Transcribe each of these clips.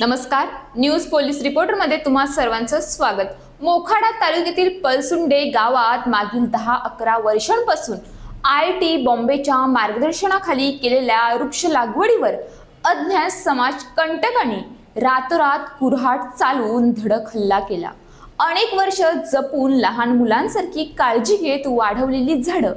नमस्कार. News police रिपोर्टरमध्ये तुम्हा सर्वांचं स्वागत. मोखाडा तालुक्यातील पलसुंडे गावात मागील दहा अकरा वर्षांपासून आय टी बॉम्बेच्या मार्गदर्शनाखाली केलेल्या वृक्ष लागवडीवर अज्ञात समाज कंटकाने रातोरात कुऱ्हाड चालवून धडक हल्ला केला. अनेक वर्ष जपून लहान मुलांसारखी काळजी घेत वाढवलेली झाडं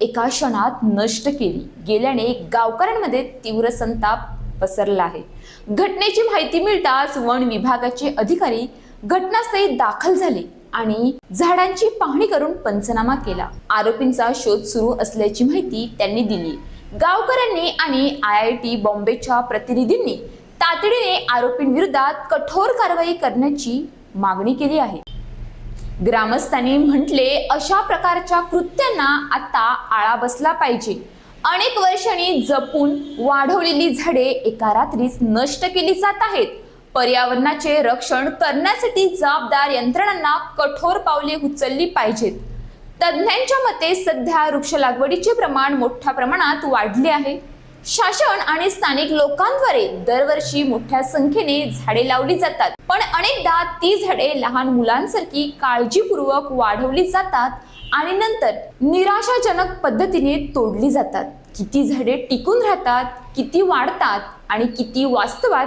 एका क्षणात नष्ट केली. गेल्याने गावकऱ्यांमध्ये तीव्र संताप पसरला आहे. घटनेची माहिती मिळताच वन विभागाचे अधिकारी घटनास्थळी दाखल झाले आणि झाडांची पाहणी करून पंचनामा केला. आरोपींचा शोध सुरू असल्याची माहिती त्यांनी दिली. गावकऱ्यांनी आणि आय आय टी बॉम्बेच्या प्रतिनिधींनी तातडीने आरोपींविरोधात कठोर कारवाई करण्याची मागणी केली आहे. ग्रामस्थांनी म्हटले अशा प्रकारच्या कृत्यांना आता आळा बसला पाहिजे. अनेक वर्षांनी जपून वाढवलेली झाडे एका रात्रीच नष्ट केली जात आहेत. पर्यावरणाचे रक्षण करण्यासाठी जबाबदार यंत्रणांना कठोर पावले उचलली पाहिजेत. तज्ज्ञांच्या मते सध्या वृक्ष लागवडीचे प्रमाण मोठ्या प्रमाणात वाढले आहे. शासन आणि स्थानिक लोकांद्वारे दरवर्षी मोठ्या संख्येने झाडे लावली जातात. पण अनेकदा ती झाडे लहान मुलांसारखी काळजीपूर्वक वाढवली जातात आणि नंतर निराशाजनक पद्धतीने तोडली जातात. किती झाडे टिकून राहतात किती वाढतात आणि किती वास्तवात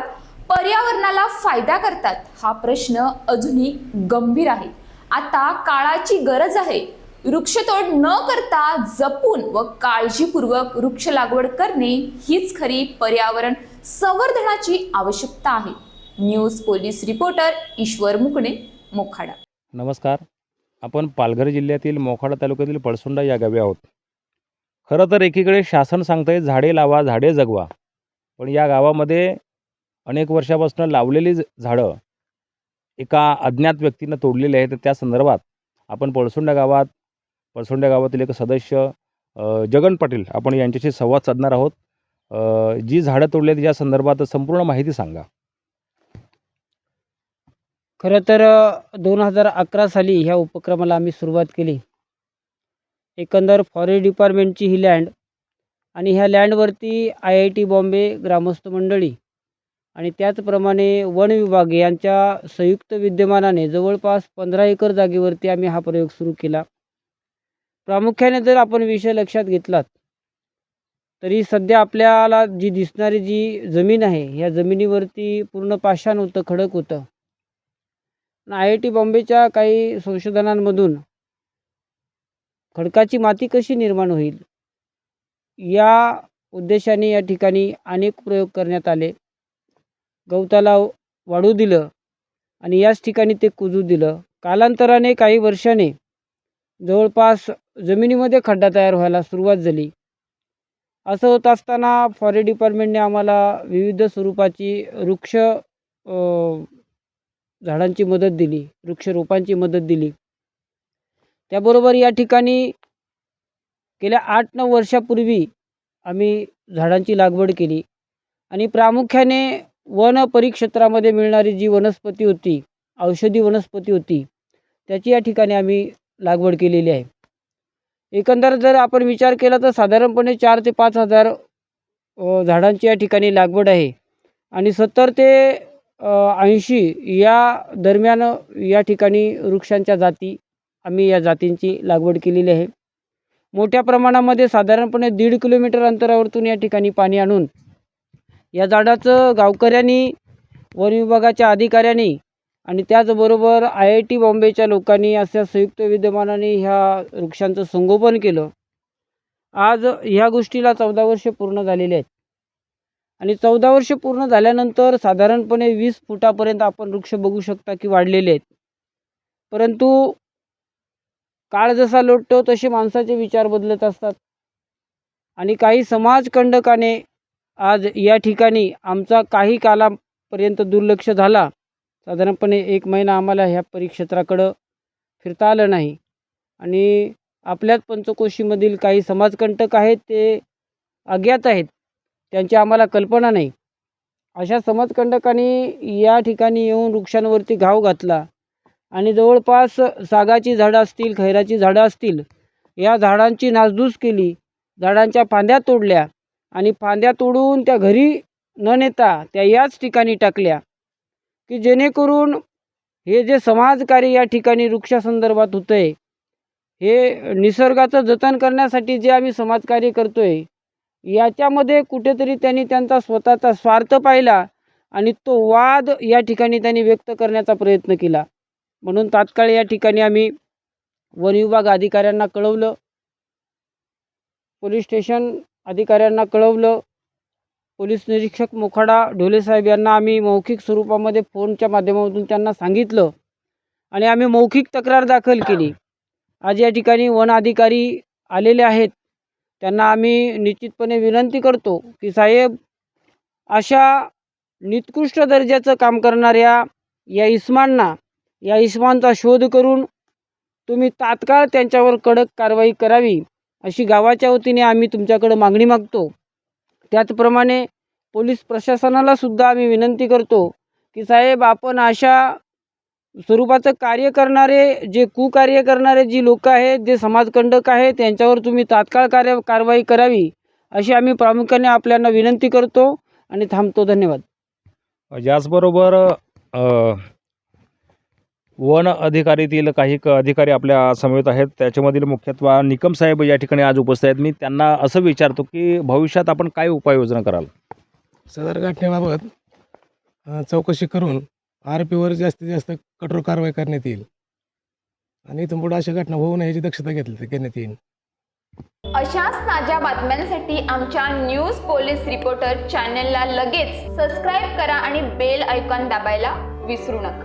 पर्यावरणाला फायदा करतात हा प्रश्न अजूनही गंभीर आहे. आता काळाची गरज आहे. वृक्षतोड न करता जपून व काळजीपूर्वक वृक्ष लागवड करणे हीच खरी पर्यावरण संवर्धनाची आवश्यकता आहे. न्यूज पोलीस रिपोर्टर ईश्वर मुकणे मोखाडा. नमस्कार. आपण पालघर जिल्ह्यातील मोखाडा तालुक्यातील पळसोंडा या गावी आहोत. खरं तर एकीकडे शासन सांगतंय झाडे लावा झाडे जगवा. पण या गावामध्ये अनेक वर्षापासून लावलेली झाडं एका अज्ञात व्यक्तीनं तोडलेली आहेत. त्या संदर्भात आपण पळसुंडा गावात पळसुंडा गावातील एक सदस्य जगन पाटील आपण यांच्याशी संवाद साधणार आहोत. जी झाडं तोडली या संदर्भात संपूर्ण माहिती सांगा. खरं तर दोन हजार अकरा साली ह्या उपक्रमाला आम्ही सुरुवात केली. एकंदर फॉरेस्ट डिपार्टमेंटची ही लँड आणि ह्या लँडवरती आय आय टी बॉम्बे ग्रामस्थ मंडळी आणि त्याचप्रमाणे वन विभाग यांच्या संयुक्त विद्यमानाने जवळपास पंधरा एकर जागेवरती आम्ही हा प्रयोग सुरू केला. प्रामुख्याने जर आपण विषय लक्षात घेतलात तरी सध्या आपल्याला जी दिसणारी जी जमीन आहे ह्या जमिनीवरती पूर्ण पाषाण होतं खडक होतं. आय आय टी बॉम्बेच्या काही संशोधनांमधून खडकाची माती कशी निर्माण होईल? या उद्देशाने या ठिकाणी अनेक प्रयोग करण्यात आले. गवताला वाढू दिलं आणि याच ठिकाणी ते कुजू दिलं. कालांतराने काही वर्षाने जवळपास जमिनीमध्ये खड्डा तयार व्हायला सुरुवात झाली. असं होत असताना फॉरेस्ट डिपार्टमेंटने आम्हाला विविध स्वरूपाची वृक्ष झाडांची मदत दिली वृक्षरोपांची मदत दिली. त्याबरोबर या ठिकाणी गेल्या आठ नऊ वर्षापूर्वी आम्ही झाडांची लागवड केली. आणि प्रामुख्याने वन परिक्षेत्रामध्ये मिळणारी जी वनस्पती होती औषधी वनस्पती होती त्याची या ठिकाणी आम्ही लागवड केलेली आहे. एकंदर जर आपण विचार केला तर साधारणपणे चार ते पाच हजार झाडांची या ठिकाणी लागवड आहे. आणि सत्तर ते ऐंशी या दरम्यान या ठिकाणी वृक्षांच्या जाती आम्ही या जातींची लागवड केलेली आहे. मोठ्या प्रमाणामध्ये साधारणपणे दीड किलोमीटर अंतरावरतून या ठिकाणी पाणी आणून या झाडाचं गावकऱ्यांनी वन विभागाच्या अधिकाऱ्यांनी आणि त्याचबरोबर आय आय टी बॉम्बेच्या लोकांनी अशा संयुक्त विद्यमानाने ह्या वृक्षांचं संगोपन केलं. आज ह्या गोष्टीला चौदा वर्षे पूर्ण झालेली आहेत. आणि चौदा वर्ष पूर्ण झाल्यानंतर साधारणपणे वीस फुटापर्यंत आपण वृक्ष बघू शकता की वाढलेले आहेत. परंतु काळ जसा लोटतो तसे माणसाचे विचार बदलत असतात. आणि काही समाजकंडकाने आज या ठिकाणी आमचा काही कालापर्यंत दुर्लक्ष झाला. साधारणपणे एक महिना आम्हाला ह्या परिक्षेत्राकडं फिरता आलं नाही. आणि आपल्याच पंचकोशीमधील काही समाजकंटक आहेत ते अज्ञात आहेत. त्यांची आम्हाला कल्पना नाही. अशा समाजकंटकांनी या ठिकाणी येऊन वृक्षांवरती घाव घातला. आणि जवळपास सागाची झाडं असतील खैराची झाडं असतील या झाडांची नासधूस केली झाडांच्या फांद्या तोडल्या आणि फांद्या तोडून त्या घरी न नेता त्या याच ठिकाणी टाकल्या की जेणेकरून हे जे समाजकार्य या ठिकाणी वृक्षासंदर्भात होतं आहे हे निसर्गाचं जतन करण्यासाठी जे आम्ही समाजकार्य करतो आहे याच्यामध्ये कुठेतरी त्यांनी त्यांचा स्वतःचा स्वार्थ पाहिला आणि तो वाद या ठिकाणी त्यांनी व्यक्त करण्याचा प्रयत्न केला. म्हणून तात्काळ या ठिकाणी आम्ही वन विभाग अधिकाऱ्यांना कळवलं. पोलीस स्टेशन अधिकाऱ्यांना कळवलं. पोलीस निरीक्षक मोखाडा ढोले साहेब यांना आम्ही मौखिक स्वरूपामध्ये फोनच्या माध्यमातून त्यांना सांगितलं आणि आम्ही मौखिक तक्रार दाखल केली. आज या ठिकाणी वन अधिकारी आलेले आहेत. त्यांना आम्ही निश्चितपणे विनंती करतो की साहेब अशा निकृष्ट दर्जाचं काम करणाऱ्या या इस्मांना या इसमांचा शोध करून तुम्ही तात्काळ त्यांच्यावर कडक कारवाई करावी अशी गावाच्या वतीने आम्ही तुमच्याकडे मागणी मागतो. त्याचप्रमाणे पोलीस प्रशासनाला सुद्धा आम्ही विनंती करतो की साहेब आपण अशा स्वरूपाचं कार्य करणारे जे कुकार्य करणारे जी लोक आहेत जे समाजकंडक आहेत त्यांच्यावर तुम्ही तात्काळ कार्य कारवाई करावी अशी आम्ही प्रामुख्याने आपल्याला विनंती करतो आणि थांबतो. धन्यवाद. याचबरोबर वन अधिकारीतील काही क अधिकारी आपल्या समवेत आहेत. त्याच्यामधील मुख्यत्वे निकम साहेब या ठिकाणी आज उपस्थित आहेत. मी त्यांना असं विचारतो की भविष्यात आपण काय उपाययोजना कराल? सदर घटनेबाबत चौकशी करून आर पीवर जास्तीत जास्त कठोर कारवाई करण्यात येईल. आणि इथून पुढे अशा घटना होऊ नये याची दक्षता घेतली घेण्यात येईल. अशाच ताज्या बातम्यांसाठी आमच्या न्यूज पोलीस रिपोर्टर चॅनलला लगेच सबस्क्राईब करा आणि बेल आयकॉन दाबायला विसरू नका.